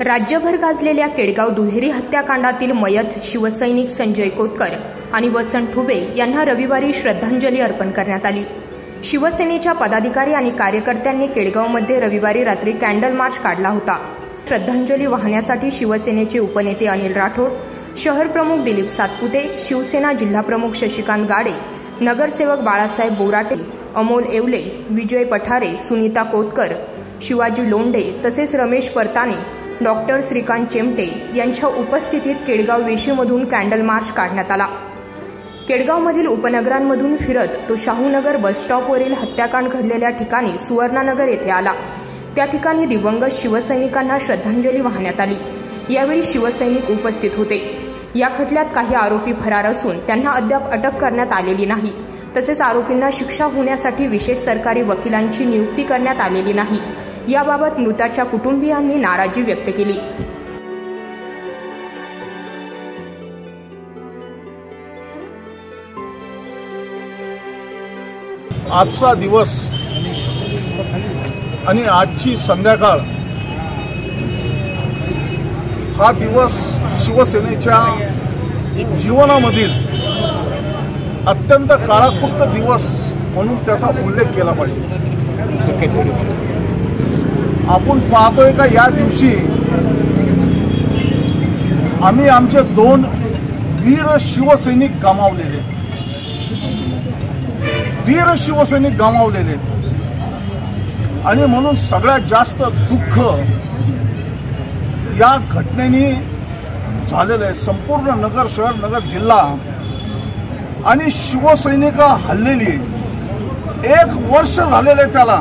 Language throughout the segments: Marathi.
राज्यभर गाजलेल्या केडगाव दुहेरी हत्याकांडातील मयत शिवसैनिक संजय कोतकर आणि वसंत ठुबे यांना रविवारी श्रद्धांजली अर्पण करण्यात आली. शिवसेनेच्या पदाधिकारी आणि कार्यकर्त्यांनी केडगावमध्ये रविवारी रात्री कॅन्डल मार्च काढला होता. श्रद्धांजली वाहण्यासाठी शिवसेनेचे उपनेते अनिल राठोड शहर प्रमुख दिलीप सातपुते शिवसेना जिल्हाप्रमुख शशिकांत गाडे नगरसेवक बाळासाहेब बोराटे अमोल येवले विजय पठारे सुनीता कोतकर शिवाजी लोंढे तसेच रमेश परताने डॉक्टर श्रीकांत चेमटे यांच्या उपस्थितीत केडगाव वेशीमधून कॅन्डल मार्च काढण्यात आला. केडगावमधील उपनगरांमधून फिरत तो शाहूनगर बसस्टॉपवरील हत्याकांड घडलेल्या ठिकाणी सुवर्णानगर येथे आला. त्या ठिकाणी दिवंगत शिवसैनिकांना श्रद्धांजली वाहण्यात आली. यावेळी शिवसैनिक उपस्थित होते. या खटल्यात काही आरोपी फरार असून त्यांना अद्याप अटक करण्यात आलेली नाही. तसेच आरोपींना शिक्षा होण्यासाठी विशेष सरकारी वकिलांची नियुक्ती करण्यात आलेली नाही. याबाबत मृताच्या कुटुंबियांनी नाराजी व्यक्त केली. आजचा दिवस आणि आजची संध्याकाळ हा दिवस शिवसेनेच्या जीवनामधील अत्यंत काळाकुट्ट दिवस म्हणून त्याचा उल्लेख केला पाहिजे. आपण पाहतोय का या दिवशी आम्ही आमचे दोन वीर शिवसैनिक गमावलेले. वीर शिवसैनिक गमावलेले. आणि म्हणून सगळ्यात जास्त दुःख या घटनेने झालेलं आहे. संपूर्ण नगर शहर नगर जिल्हा आणि शिवसैनिका हल्लेली. एक वर्ष झालेलं आहे त्याला.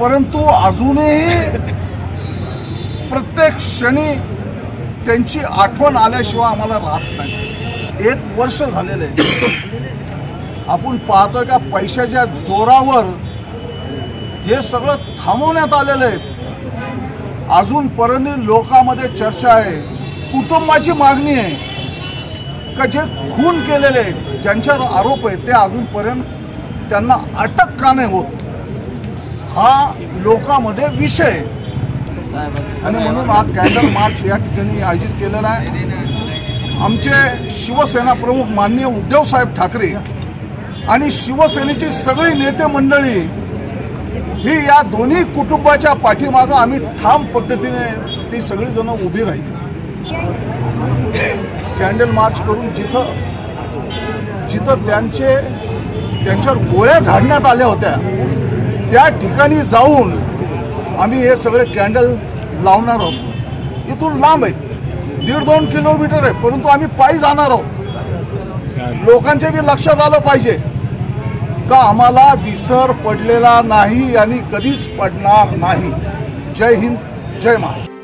परंतु अजूनही प्रत्येक क्षणी त्यांची आठवण आल्याशिवाय आम्हाला राहत नाही. एक वर्ष झालेलं आहे. आपण पाहतोय का पैशाच्या जोरावर हे सगळं थांबवण्यात आलेलं आहे. अजूनपर्यंत लोकांमध्ये चर्चा आहे. कुटुंबाची मागणी आहे. का जे खून केलेले आहेत ज्यांच्यावर आरोप आहेत ते अजूनपर्यंत त्यांना अटक का नाही होत? हा लोकांमध्ये विषय. आणि म्हणून हा कॅन्डल मार्च या ठिकाणी आयोजित केलेला आहे. आमचे शिवसेना प्रमुख माननीय उद्धव साहेब ठाकरे आणि शिवसेनेची सगळी नेते मंडळी ही या दोन्ही कुटुंबाच्या पाठीमागं आम्ही ठाम पद्धतीने ती सगळीजणं उभी राहिली. कॅन्डल मार्च करून जिथं जिथं त्यांचे त्यांच्यावर गोळ्या झाडण्यात आल्या होत्या त्या ठिकाणी जाऊन आम्ही हे सगळे कॅन्डल लावणार आहोत. इथून लांब आहे. दीड दोन किलोमीटर आहे. परंतु आम्ही पायी जाणार आहोत. लोकांच्या बी लक्षात आलं पाहिजे का आम्हाला विसर पडलेला नाही आणि कधीच पडणार नाही. जय हिंद जय महाराष्ट्र.